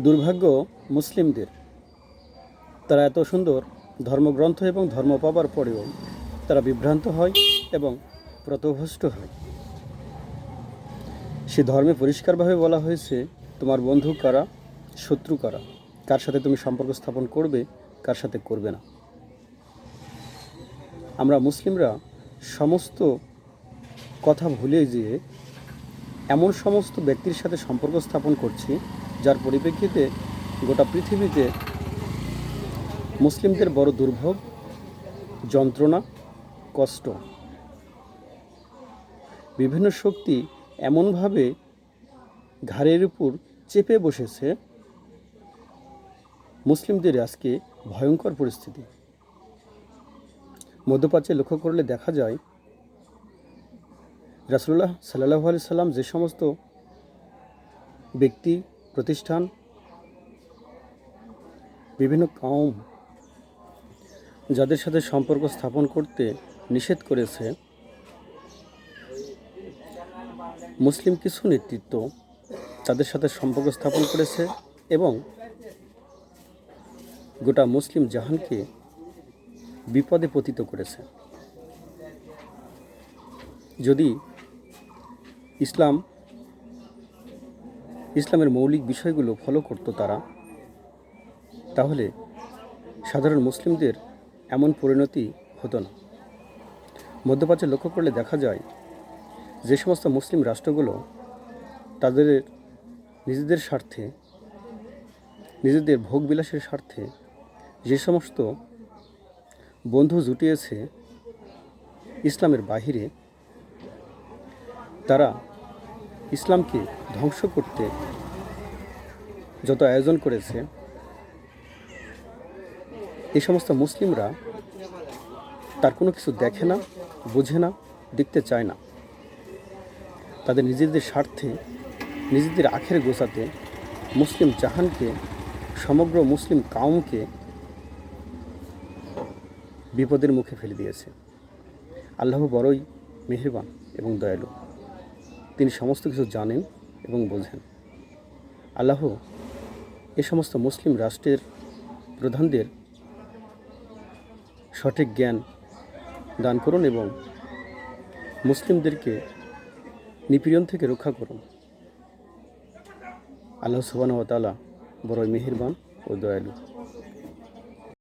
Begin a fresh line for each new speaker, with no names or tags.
দুর্ভাগ্য মুসলিমদের। তারা এত সুন্দর ধর্মগ্রন্থ এবং ধর্ম পাবার পরেও তারা বিভ্রান্ত হয় এবং প্রতভষ্ট হয়। সে ধর্মে পরিষ্কারভাবে বলা হয়েছে, তোমার বন্ধু কারা? শত্রু কারা? কার সাথে তুমি সম্পর্ক স্থাপন করবে? কার সাথে করবে না? আমরা মুসলিমরা সমস্ত কথা ভুলে যেয়ে এমন সমস্ত ব্যক্তির সাথে সম্পর্ক স্থাপন করছি যার পরিপ্রেক্ষিতে গোটা পৃথিবীতে মুসলিমদের বড় দুর্ভোগ, যন্ত্রণা, কষ্ট। বিভিন্ন শক্তি এমনভাবে ঘাড়ের উপর চেপে বসেছে, মুসলিমদের আজকে ভয়ঙ্কর পরিস্থিতি। মধ্যপ্রাচ্যে লক্ষ্য করলে দেখা যায় রাসুল্লাহ সাল্লাহ আলি সাল্লাম যে সমস্ত ব্যক্তি প্রতিষ্ঠান, বিভিন্ন কম যাদের সাথে সম্পর্ক স্থাপন করতে নিষেধ করেছে। মুসলিম কিছু নেতৃত্ব তাদের সাথে সম্পর্ক স্থাপন করেছে এবং গোটা মুসলিম জাহানকে বিপদে পতিত করেছে। যদি ইসলাম ইসলামের মৌলিক বিষয়গুলো ফলো করতো তারা। তাহলে সাধারণ মুসলিমদের এমন পরিণতি হতো না। মধ্যপ্রাচ্যে লক্ষ্য করলে দেখা যায়, যে সমস্ত মুসলিম রাষ্ট্রগুলো তাদের নিজেদের স্বার্থে, নিজেদের ভোগবিলাসের স্বার্থে যে সমস্ত বন্ধু জুটিয়েছে ইসলামের বাহিরে, তারা ইসলামকে ধ্বংস করতে যত আয়োজন করেছে এই সমস্ত মুসলিমরা তার কোনো কিছু দেখে না, বোঝে না, দেখতে চায় না। তাদের নিজেদের স্বার্থে, নিজেদের আখের গোছাতে মুসলিম জাহানকে, সমগ্র মুসলিম কাউমকে বিপদের মুখে ফেলে দিয়েছে। আল্লাহ বড়ই মেহেরবান এবং দয়ালু। তিনি সমস্ত কিছু জানেন এবং বোঝেন। আল্লাহ এ সমস্ত মুসলিম রাষ্ট্রের প্রধানদের সঠিক জ্ঞান দান করুন এবং মুসলিমদেরকে নিপীড়ন থেকে রক্ষা করুন। আল্লাহ সুবান তালা বড়ই মেহেরবান ও দয়ালু।